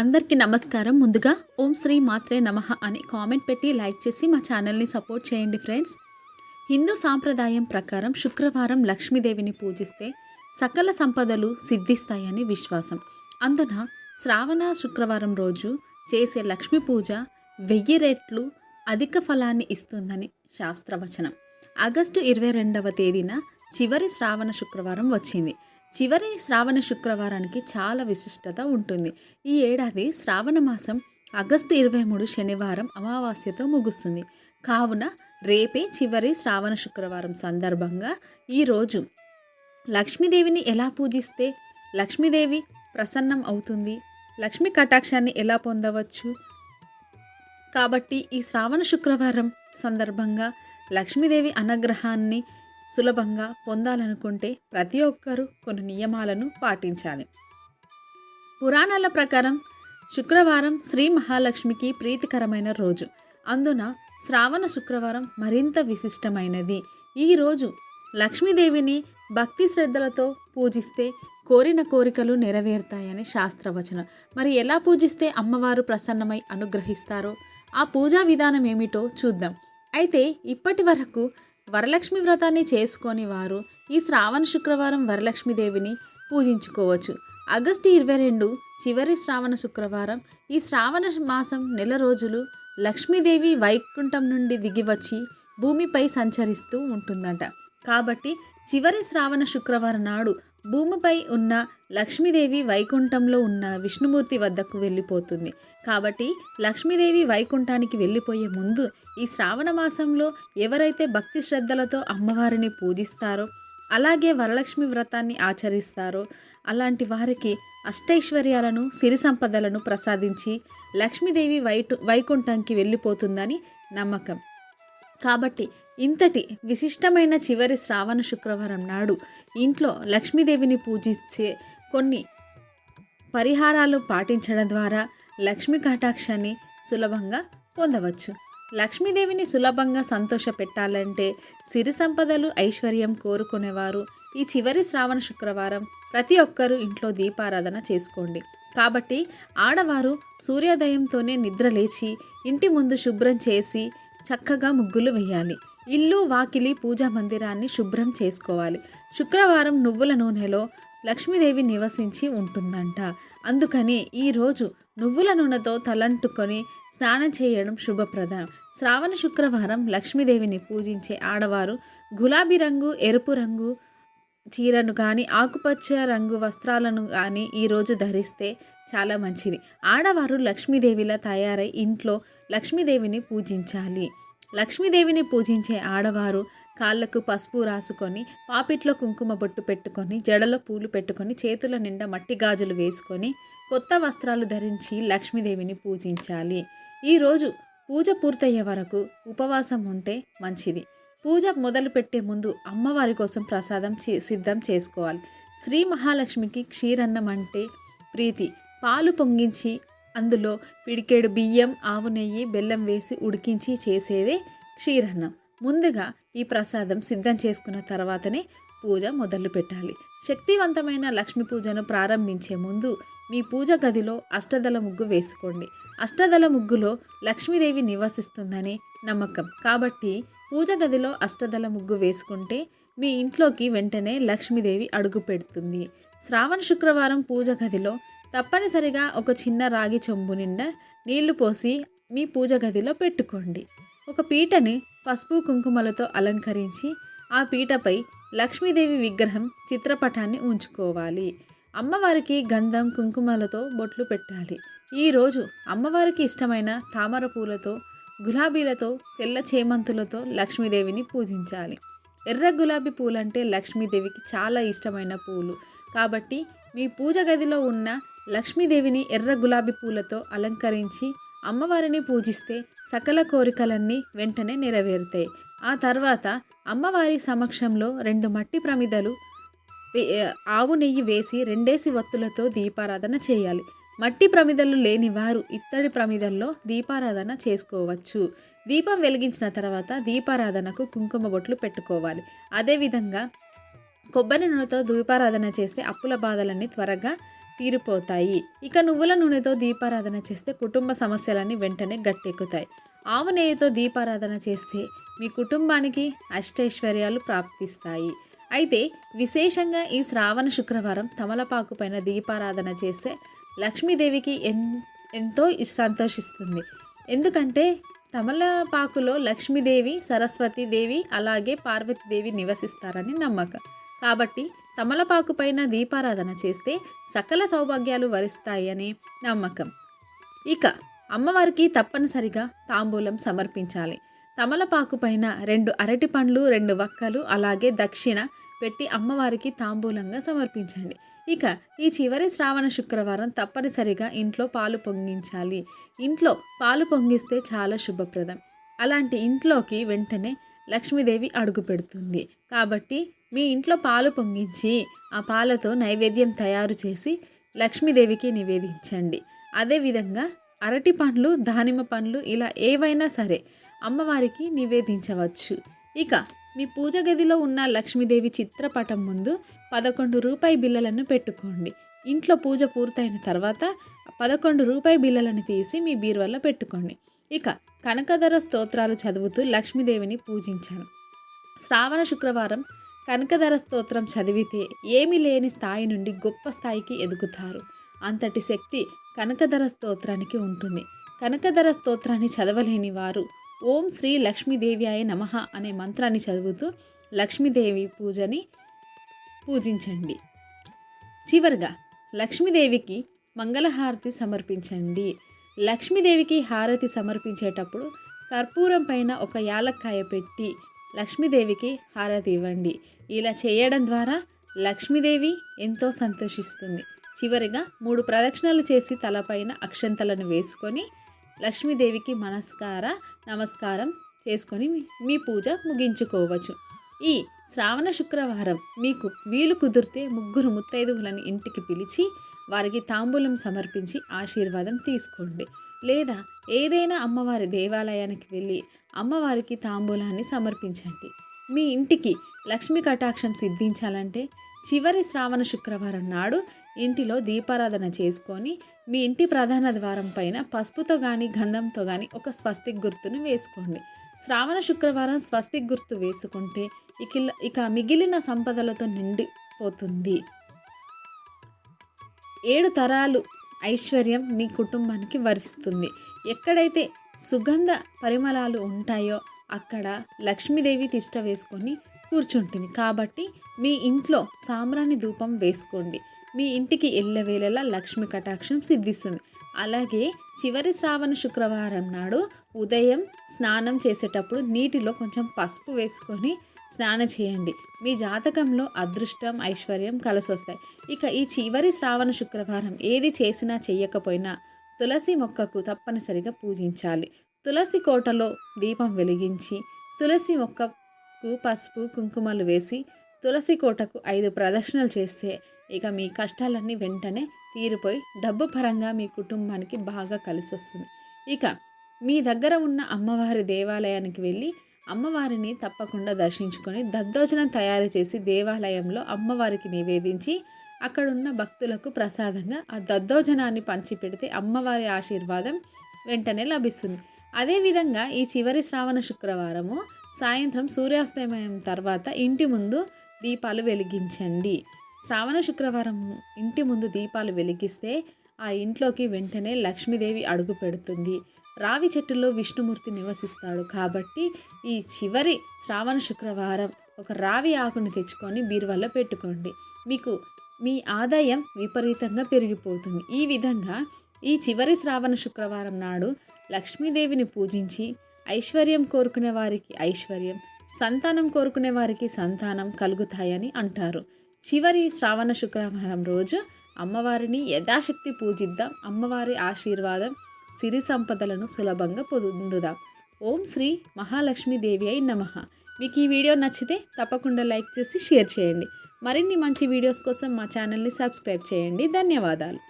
అందరికీ నమస్కారం. ముందుగా ఓం శ్రీ మాత్రే నమః అని కామెంట్ పెట్టి లైక్ చేసి మా ఛానల్ని సపోర్ట్ చేయండి ఫ్రెండ్స్. హిందూ సాంప్రదాయం ప్రకారం శుక్రవారం లక్ష్మీదేవిని పూజిస్తే సకల సంపదలు సిద్ధిస్తాయని విశ్వాసం. అందున శ్రావణ శుక్రవారం రోజు చేసే లక్ష్మీ పూజ వెయ్యి రెట్లు అధిక ఫలాన్ని ఇస్తుందని శాస్త్రవచనం. ఆగస్టు ఇరవై రెండవ తేదీన చివరి శ్రావణ శుక్రవారం వచ్చింది. చివరి శ్రావణ శుక్రవారానికి చాలా విశిష్టత ఉంటుంది. ఈ ఏడాది శ్రావణ మాసం ఆగస్టు ఇరవై మూడు శనివారం అమావాస్యతో ముగుస్తుంది. కావున రేపే చివరి శ్రావణ శుక్రవారం సందర్భంగా ఈరోజు లక్ష్మీదేవిని ఎలా పూజిస్తే లక్ష్మీదేవి ప్రసన్నం అవుతుంది? లక్ష్మీ కటాక్షాన్ని ఎలా పొందవచ్చు? కాబట్టి ఈ శ్రావణ శుక్రవారం సందర్భంగా లక్ష్మీదేవి అనుగ్రహాన్ని సులభంగా పొందాలనుకుంటే ప్రతి ఒక్కరూ కొన్ని నియమాలను పాటించాలి. పురాణాల ప్రకారం శుక్రవారం శ్రీ మహాలక్ష్మికి ప్రీతికరమైన రోజు. అందున శ్రావణ శుక్రవారం మరింత విశిష్టమైనది. ఈ రోజు లక్ష్మీదేవిని భక్తి శ్రద్ధలతో పూజిస్తే కోరిన కోరికలు నెరవేరుతాయని శాస్త్రవచనం. మరి ఎలా పూజిస్తే అమ్మవారు ప్రసన్నమై అనుగ్రహిస్తారో ఆ పూజా విధానం ఏమిటో చూద్దాం. అయితే ఇప్పటి వరకు వరలక్ష్మి వ్రతాన్ని చేసుకొని వారు ఈ శ్రావణ శుక్రవారం వరలక్ష్మీదేవిని పూజించుకోవచ్చు. ఆగస్టు ఇరవై రెండు చివరి శ్రావణ శుక్రవారం ఈ శ్రావణ మాసం నెల రోజులు లక్ష్మీదేవి వైకుంఠం నుండి దిగివచ్చి భూమిపై సంచరిస్తూ ఉంటుందట. కాబట్టి చివరి శ్రావణ శుక్రవారం నాడు భూమిపై ఉన్న లక్ష్మీదేవి వైకుంఠంలో ఉన్న విష్ణుమూర్తి వద్దకు వెళ్ళిపోతుంది. కాబట్టి లక్ష్మీదేవి వైకుంఠానికి వెళ్ళిపోయే ముందు ఈ శ్రావణ మాసంలో ఎవరైతే భక్తి శ్రద్ధలతో అమ్మవారిని పూజిస్తారో అలాగే వరలక్ష్మి వ్రతాన్ని ఆచరిస్తారో అలాంటి వారికి అష్టైశ్వర్యాలను సిరి సంపదలను ప్రసాదించి లక్ష్మీదేవి వైటు వైకుంఠంకి వెళ్ళిపోతుందని నమ్మకం. కాబట్టి ఇంతటి విశిష్టమైన చివరి శ్రావణ శుక్రవారం నాడు ఇంట్లో లక్ష్మీదేవిని పూజించే కొన్ని పరిహారాలు పాటించడం ద్వారా లక్ష్మీ కటాక్షాన్ని సులభంగా పొందవచ్చు. లక్ష్మీదేవిని సులభంగా సంతోష పెట్టాలంటే సిరి సంపదలు ఐశ్వర్యం కోరుకునేవారు. ఈ చివరి శ్రావణ శుక్రవారం ప్రతి ఒక్కరూ ఇంట్లో దీపారాధన చేసుకోండి. కాబట్టి ఆడవారు సూర్యోదయంతోనే నిద్ర లేచి ఇంటి ముందు శుభ్రం చేసి చక్కగా ముగ్గులు వేయాలి. ఇల్లు వాకిలి పూజా మందిరాన్ని శుభ్రం చేసుకోవాలి. శుక్రవారం నువ్వుల నూనెలో లక్ష్మీదేవి నివసించి ఉంటుందంట. అందుకని ఈరోజు నువ్వుల నూనెతో తలంటుకొని స్నానం చేయడం శుభప్రదం. శ్రావణ శుక్రవారం లక్ష్మీదేవిని పూజించే ఆడవారు గులాబీ రంగు ఎరుపు రంగు చీరను కానీ ఆకుపచ్చ రంగు వస్త్రాలను కానీ ఈరోజు ధరిస్తే చాలా మంచిది. ఆడవారు లక్ష్మీదేవిలా తయారై ఇంట్లో లక్ష్మీదేవిని పూజించాలి. లక్ష్మీదేవిని పూజించే ఆడవారు కాళ్ళకు పసుపు రాసుకొని పాపిట్లో కుంకుమ బొట్టు పెట్టుకొని జడలో పూలు పెట్టుకొని చేతుల నిండా మట్టి గాజులు వేసుకొని కొత్త వస్త్రాలు ధరించి లక్ష్మీదేవిని పూజించాలి. ఈరోజు పూజ పూర్తయ్యే వరకు ఉపవాసం ఉంటే మంచిది. పూజ మొదలు పెట్టే ముందు అమ్మవారి కోసం ప్రసాదం చే- సిద్ధం చేసుకోవాలి. శ్రీ మహాలక్ష్మికి క్షీరన్నం అంటే ప్రీతి. పాలు పొంగించి అందులో పిడికేడు బియ్యం ఆవు నెయ్యి బెల్లం వేసి ఉడికించి చేసేదే క్షీరన్నం ముందుగా ఈ ప్రసాదం సిద్ధం చేసుకున్న తర్వాతనే పూజ మొదలు పెట్టాలి. శక్తివంతమైన లక్ష్మీ పూజను ప్రారంభించే ముందు మీ పూజ గదిలో అష్టదల ముగ్గు వేసుకోండి. అష్టదల ముగ్గులో లక్ష్మీదేవి నివసిస్తుందని నమ్మకం. కాబట్టి పూజ గదిలో అష్టదల ముగ్గు వేసుకుంటే మీ ఇంట్లోకి వెంటనే లక్ష్మీదేవి అడుగు పెడుతుంది. శ్రావణ శుక్రవారం పూజ గదిలో తప్పనిసరిగా ఒక చిన్న రాగి చెంబు నిండా నీళ్ళు పోసి మీ పూజ గదిలో పెట్టుకోండి. ఒక పీటని పసుపు కుంకుమలతో అలంకరించి ఆ పీటపై లక్ష్మీదేవి విగ్రహం చిత్రపటాన్ని ఉంచుకోవాలి. అమ్మవారికి గంధం కుంకుమలతో బొట్లు పెట్టాలి. ఈరోజు అమ్మవారికి ఇష్టమైన తామర పూలతో గులాబీలతో తెల్ల చేమంతులతో లక్ష్మీదేవిని పూజించాలి. ఎర్ర గులాబీ పూలంటే లక్ష్మీదేవికి చాలా ఇష్టమైన పూలు. కాబట్టి మీ పూజ గదిలో ఉన్న లక్ష్మీదేవిని ఎర్ర గులాబీ పూలతో అలంకరించి అమ్మవారిని పూజిస్తే సకల కోరికలన్నీ వెంటనే నెరవేరుతాయి. ఆ తర్వాత అమ్మవారి సమక్షంలో రెండు మట్టి ప్రమిదలు వే- ఆవు నెయ్యి వేసి రెండేసి వత్తులతో దీపారాధన చేయాలి. మట్టి ప్రమిదలు లేని వారు ఇత్తడి ప్రమిదల్లో దీపారాధన చేసుకోవచ్చు. దీపం వెలిగించిన తర్వాత దీపారాధనకు కుంకుమ బొట్లు పెట్టుకోవాలి. అదేవిధంగా కొబ్బరి నూనెతో దీపారాధన చేస్తే అప్పుల బాధలన్నీ త్వరగా తీరిపోతాయి. ఇక నువ్వుల నూనెతో దీపారాధన చేస్తే కుటుంబ సమస్యలన్నీ వెంటనే గట్టెక్కుతాయి. ఆవు నెయ్యితో దీపారాధన చేస్తే మీ కుటుంబానికి అష్టైశ్వర్యాలు ప్రాప్తిస్తాయి. అయితే విశేషంగా ఈ శ్రావణ శుక్రవారం తమలపాకు పైన దీపారాధన చేస్తే లక్ష్మీదేవికి ఎన్ ఎంతో సంతోషిస్తుంది. ఎందుకంటే తమలపాకులో లక్ష్మీదేవి సరస్వతీదేవి అలాగే పార్వతీదేవి నివసిస్తారని నమ్మకం. కాబట్టి తమలపాకు పైన దీపారాధన చేస్తే సకల సౌభాగ్యాలు వరిస్తాయి అని నమ్మకం. ఇక అమ్మవారికి తప్పనిసరిగా తాంబూలం సమర్పించాలి. తమలపాకు పైన రెండు అరటి పండ్లు రెండు వక్కలు అలాగే దక్షిణ పెట్టి అమ్మవారికి తాంబూలంగా సమర్పించండి. ఇక ఈ చివరి శ్రావణ శుక్రవారం తప్పనిసరిగా ఇంట్లో పాలు పొంగించాలి. ఇంట్లో పాలు పొంగిస్తే చాలా శుభప్రదం. అలాంటి ఇంట్లోకి వెంటనే లక్ష్మీదేవి అడుగు పెడుతుంది. కాబట్టి మీ ఇంట్లో పాలు పొంగించి ఆ పాలతో నైవేద్యం తయారు చేసి లక్ష్మీదేవికి నివేదించండి. అదేవిధంగా అరటి పండ్లు దానిమ్మ పండ్లు ఇలా ఏవైనా సరే అమ్మవారికి నివేదించవచ్చు. ఇక మీ పూజ గదిలో ఉన్న లక్ష్మీదేవి చిత్రపటం ముందు పదకొండు రూపాయి బిల్లలను పెట్టుకోండి. ఇంట్లో పూజ పూర్తయిన తర్వాత పదకొండు రూపాయి బిల్లలను తీసి మీ బీరువాలో పెట్టుకోండి. ఇక కనకధర స్తోత్రాలు చదువుతూ లక్ష్మీదేవిని పూజించాను. శ్రావణ శుక్రవారం కనకధర స్తోత్రం చదివితే ఏమీ లేని స్థాయి నుండి గొప్ప స్థాయికి ఎదుగుతారు. అంతటి శక్తి కనకధర స్తోత్రానికి ఉంటుంది. కనకధర స్తోత్రాన్ని చదవలేని వారు ఓం శ్రీ లక్ష్మీదేవ్యాయ నమః అనే మంత్రాన్ని చదువుతూ లక్ష్మీదేవి పూజని పూజించండి. చివరిగా లక్ష్మీదేవికి మంగళహారతి సమర్పించండి. లక్ష్మీదేవికి హారతి సమర్పించేటప్పుడు కర్పూరం పైన ఒక యాలక్కాయ పెట్టి లక్ష్మీదేవికి హారతి ఇవ్వండి. ఇలా చేయడం ద్వారా లక్ష్మీదేవి ఎంతో సంతోషిస్తుంది. చివరిగా మూడు ప్రదక్షిణలు చేసి తలపైన అక్షంతలను వేసుకొని లక్ష్మీదేవికి మనస్కార నమస్కారం చేసుకొని మీ- పూజ ముగించుకోవచ్చు. ఈ శ్రావణ శుక్రవారం మీకు వీలు కుదిరితే ముగ్గురు ముత్తైదువులను ఇంటికి పిలిచి వారికి తాంబూలం సమర్పించి ఆశీర్వాదం తీసుకోండి. లేదా ఏదైనా అమ్మవారి దేవాలయానికి వెళ్ళి అమ్మవారికి తాంబూలాన్ని సమర్పించండి. మీ ఇంటికి లక్ష్మీ కటాక్షం సిద్ధించాలంటే చివరి శ్రావణ శుక్రవారం నాడు ఇంటిలో దీపారాధన చేసుకొని మీ ఇంటి ప్రధాన ద్వారం పైన పసుపుతో కానీ గంధంతో కానీ ఒక స్వస్తిక్ గుర్తును వేసుకోండి. శ్రావణ శుక్రవారం స్వస్తిక్ గుర్తు వేసుకుంటే ఇక ఇక మిగిలిన సంపదలతో నిండిపోతుంది. ఏడు తరాలు ఐశ్వర్యం మీ కుటుంబానికి వరిస్తుంది. ఎక్కడైతే సుగంధ పరిమళాలు ఉంటాయో అక్కడ లక్ష్మీదేవి తిష్ట వేసుకొని కూర్చుంటుంది. కాబట్టి మీ ఇంట్లో సాంబ్రాణి ధూపం వేసుకోండి. మీ ఇంటికి ఎల్లవేళలా లక్ష్మి కటాక్షం సిద్ధిస్తుంది. అలాగే చివరి శ్రావణ శుక్రవారం నాడు ఉదయం స్నానం చేసేటప్పుడు నీటిలో కొంచెం పసుపు వేసుకొని స్నానం చేయండి. మీ జాతకంలో అదృష్టం ఐశ్వర్యం కలిసొస్తాయి. ఇక ఈ చివరి శ్రావణ శుక్రవారం ఏది చేసినా చెయ్యకపోయినా తులసి మొక్కకు తప్పనిసరిగా పూజించాలి. తులసి కోటలో దీపం వెలిగించి తులసి మొక్కకు పసుపు కుంకుమలు వేసి తులసి కోటకు ఐదు ప్రదక్షిణలు చేస్తే ఇక మీ కష్టాలన్నీ వెంటనే తీరిపోయి డబ్బు పరంగా మీ కుటుంబానికి బాగా కలిసి వస్తుంది ఇక మీ దగ్గర ఉన్న అమ్మవారి దేవాలయానికి వెళ్ళి అమ్మవారిని తప్పకుండా దర్శించుకొని దద్దోజనం తయారు చేసి దేవాలయంలో అమ్మవారికి నివేదించి అక్కడున్న భక్తులకు ప్రసాదంగా ఆ దద్దోజనాన్ని పంచిపెడితే అమ్మవారి ఆశీర్వాదం వెంటనే లభిస్తుంది. అదేవిధంగా ఈ చివరి శ్రావణ శుక్రవారము సాయంత్రం సూర్యాస్తమయం తర్వాత ఇంటి ముందు దీపాలు వెలిగించండి. శ్రావణ శుక్రవారం ఇంటి ముందు దీపాలు వెలిగిస్తే ఆ ఇంట్లోకి వెంటనే లక్ష్మీదేవి అడుగు పెడుతుంది. రావి చెట్టులో విష్ణుమూర్తి నివసిస్తాడు కాబట్టి ఈ చివరి శ్రావణ శుక్రవారం ఒక రావి ఆకును తెచ్చుకొని బీరువాలో పెట్టుకోండి. మీకు మీ ఆదాయం విపరీతంగా పెరిగిపోతుంది. ఈ విధంగా ఈ చివరి శ్రావణ శుక్రవారం నాడు లక్ష్మీదేవిని పూజించి ఐశ్వర్యం కోరుకునే వారికి ఐశ్వర్యం సంతానం కోరుకునే వారికి సంతానం కలుగుతాయని అంటారు. చివరి శ్రావణ శుక్రవారం రోజు అమ్మవారిని యథాశక్తి పూజిద్దాం. అమ్మవారి ఆశీర్వాదం సిరి సంపదలను సులభంగా పొందుదాం. ఓం శ్రీ మహాలక్ష్మీదేవి అయి నమ. మీకు ఈ వీడియో నచ్చితే తప్పకుండా లైక్ చేసి షేర్ చేయండి. మరిన్ని మంచి వీడియోస్ కోసం మా ఛానల్ని సబ్స్క్రైబ్ చేయండి. ధన్యవాదాలు.